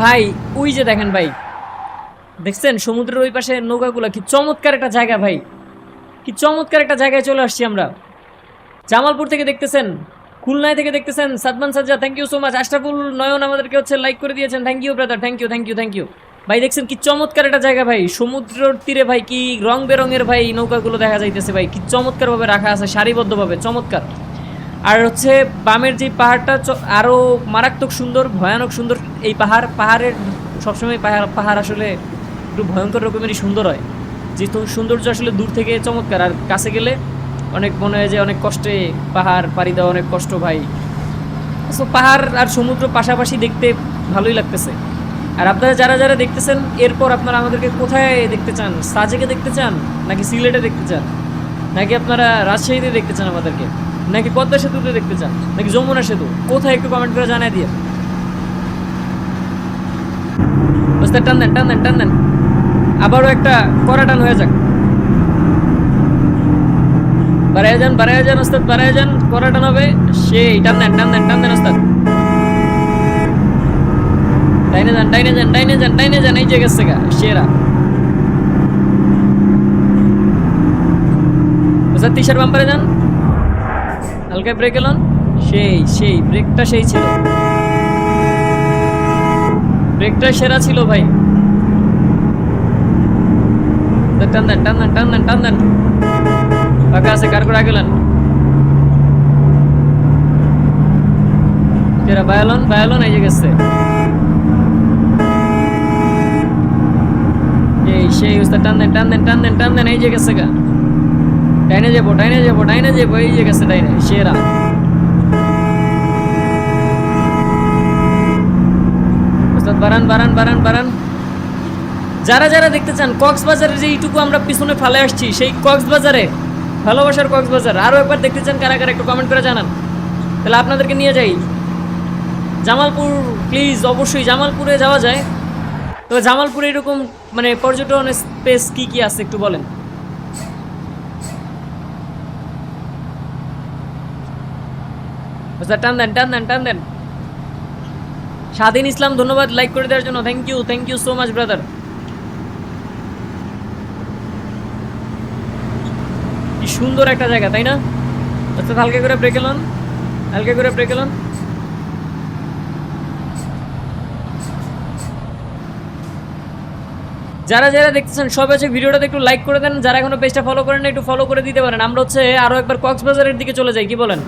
ভাই, ওই যে দেখেন ভাই। দেখছেন? সমুদ্রের ওই পাশে নৌকাগুলো কি চমৎকার একটা জায়গা ভাই। কি চমৎকার একটা জায়গায় চলে আসছি আমরা। জামালপুর থেকে দেখতেছেন, খুলনায় থেকে দেখতেছেন, Sadman Sajja thank you so much Ashraful Nayan আমাদেরকে হচ্ছে লাইক করে দিয়েছেন। Thank you brother thank you thank you thank you ভাই, দেখছেন কি চমৎকার একটা জায়গা ভাই। সমুদ্রের তীরে ভাই, কি রং বেরঙের ভাই, নৌকাগুলো দেখা যাইতেছে ভাই। কি চমৎকারভাবে রাখা আছে, সারিবদ্ধভাবে। চমৎকার। আর হচ্ছে বামের যে পাহাড়টা চ- আরও মারাত্মক সুন্দর, ভয়ানক সুন্দর, এই পাহাড়, পাহাড়ের সবসময় পাহাড় পাহাড় আসলে একটু ভয়ঙ্কর রকমেরই সুন্দর হয়। যে সৌন্দর্য আসলে দূর থেকে চমৎকার। আর কাছে গেলে অনেক মনে হয় যে অনেক কষ্টে পাহাড় পাড়ি দেওয়া অনেক কষ্ট ভাই। সো পাহাড় আর সমুদ্র পাশাপাশি দেখতে ভালোই লাগতেছে। আর আপনারা যারা যারা দেখতেছেন, এরপর আপনারা আমাদেরকে কোথায় দেখতে চান? সাজেকে দেখতে চান? নাকি সিলেটে দেখতে চান? নাকি আপনারা রাজশাহীতে দেখতে চান আমাদেরকে? নাকি পদ্মা সেতুতে দেখতে চান? নাকি যমুনা সেতু? কোথায় একটু কমেন্ট করে জানাই দিয়ে। ওস্তাদ টান দেন টান দেন টান দেন। আবারও একটা কড়া টান হয়ে যাক। বাড়ায় যান বাড়ায় যান, ওস্তাদ বাড়ায় যান, কড়া টান হবে। সেই, টান দেন টান দেন টান দেন, ওস্তাদ। ডাইনে যান ডাইনে যান ডাইনে যান ডাইনে যান, এই যে গেছে গা, সেরা। ওস্তাদ তিসার বাম্পারে যান। হালকা ব্রেক এলন সেই সেই ব্রেকটা সেই ছিল। ব্রেকটা সেরা ছিল ভাই। টান দেন টান দেন টান দেন টান দেন। ফাঁকা আছে, কার করে গেলেন যেরা বায়ালন বায়ালন, এই যে গেছে। এই, সেই উস্তাদ টান দেন টান দেন টান দেন টান দেন, এই যে গেছে গা। ডাইনে যাব ডাইনে যাব ডাইনে যাব, এই যে গেছে ডাইনে, সেরা। বারান বারান বারান বারান। যারা যারা দেখতে চান, কক্সবাজারের যে এইটুকু আমরা পিছনে ফেলে আসছি, সেই কক্সবাজারে, ভালোবাসার কক্সবাজার আরও একবার দেখতে চান কারা কারা, একটু কমেন্ট করে জানান। তাহলে আপনাদেরকে নিয়ে যাই। জামালপুর প্লিজ অবশ্যই জামালপুরে যাওয়া যায়। তো জামালপুরে এরকম মানে পর্যটন স্পেস কি কি আছে একটু বলেন। বুঝতে টান দেন টান দেন টান দেন স্বাধীন ইসলাম ধন্যবাদ লাইক করে দেওয়ার জন্য thank you thank you so much brother কি সুন্দর একটা জায়গা তাই না আচ্ছা হালকা করে ব্রেক এলন হালকা করে ব্রেক এলন যারা যারা দেখতেছেন সবাই হচ্ছে ভিডিওটাতে একটু লাইক করে দেন। যারা এখনও পেজটা ফলো করেন একটু ফলো করে দিতে পারেন। আমরা হচ্ছে আরও একবার কক্সবাজারের দিকে চলে যাই, কি বলেন?